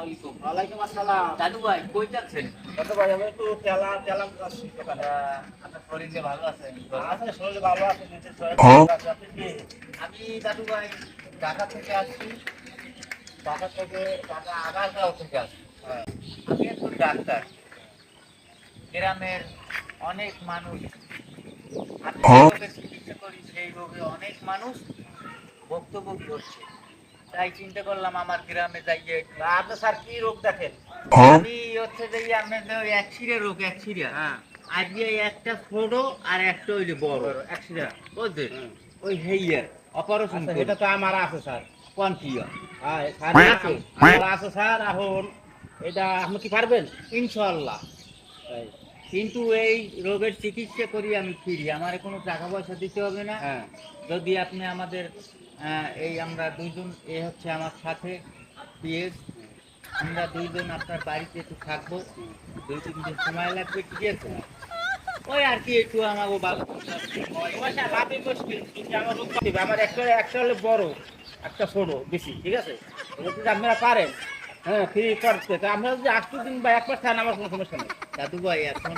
আলাইকুম ওয়ালাইকুম আসসালাম। দাদু ভাই কই যাচ্ছেন? কত ভাই আমি একটু তেলা তেলাম আসছি দোকানে। আহ, আপনার শরীরে ভালো আছেন আছে শরীর ভালো আছে নিজের শরীর ভালো আছে আপনি কি? আমি দাদু ভাই ঢাকা থেকে আসছি। ঢাকা থেকে ঢাকা আগারগাঁও থেকে আসছি। হ্যাঁ। আমি একজন ডাক্তার। গ্রামের অনেক মানুষ আমি চিকিৎসা করি সেই রোগে অনেক মানুষ ভুক্তভোগী হচ্ছে। তাই চিন্তা করলাম আমার গ্রামে যাইয়ে আপনি স্যার কি রোগ দেখেন? আমি হচ্ছে যে আপনাদের ওই রোগ হ্যাঁ। আজকে একটা ছোট আর একটা হইলে বড়। বুঝছে ওই হেইয়ার অপারেশন আচ্ছা এটা তো আমার আছে স্যার। কোন কি হ্যাঁ স্যার হ্যাঁ, আছে। আছে। আমার আছে স্যার এখন এটা আপনি কি পারবেন? ইনশাআল্লাহ। কিন্তু এই রোগের চিকিৎসা করি আমি ফিরি। আমার কোনো টাকা পয়সা দিতে হবে না। হ্যাঁ। যদি আপনি আমাদের এই আমরা দুইজন, এ হচ্ছে আমার সাথে, পিএস। আমরা দুইজন আপনার বাড়িতে একটু থাকব। দুই তিন দিন সময় লাগবে, ঠিক আছে? ওই আর কি, একটু আমাকে কিন্তু আমার আমার একটা একটা হলে বড়, একটা ছোট, বেশি, ঠিক আছে? আপনারা পারেন হ্যাঁ ফ্রি করতে। আপনারা যদি আটশো দিন বা এক মাস থাকেন, আমার কোনো সমস্যা নেই। দাদু ভাই এখন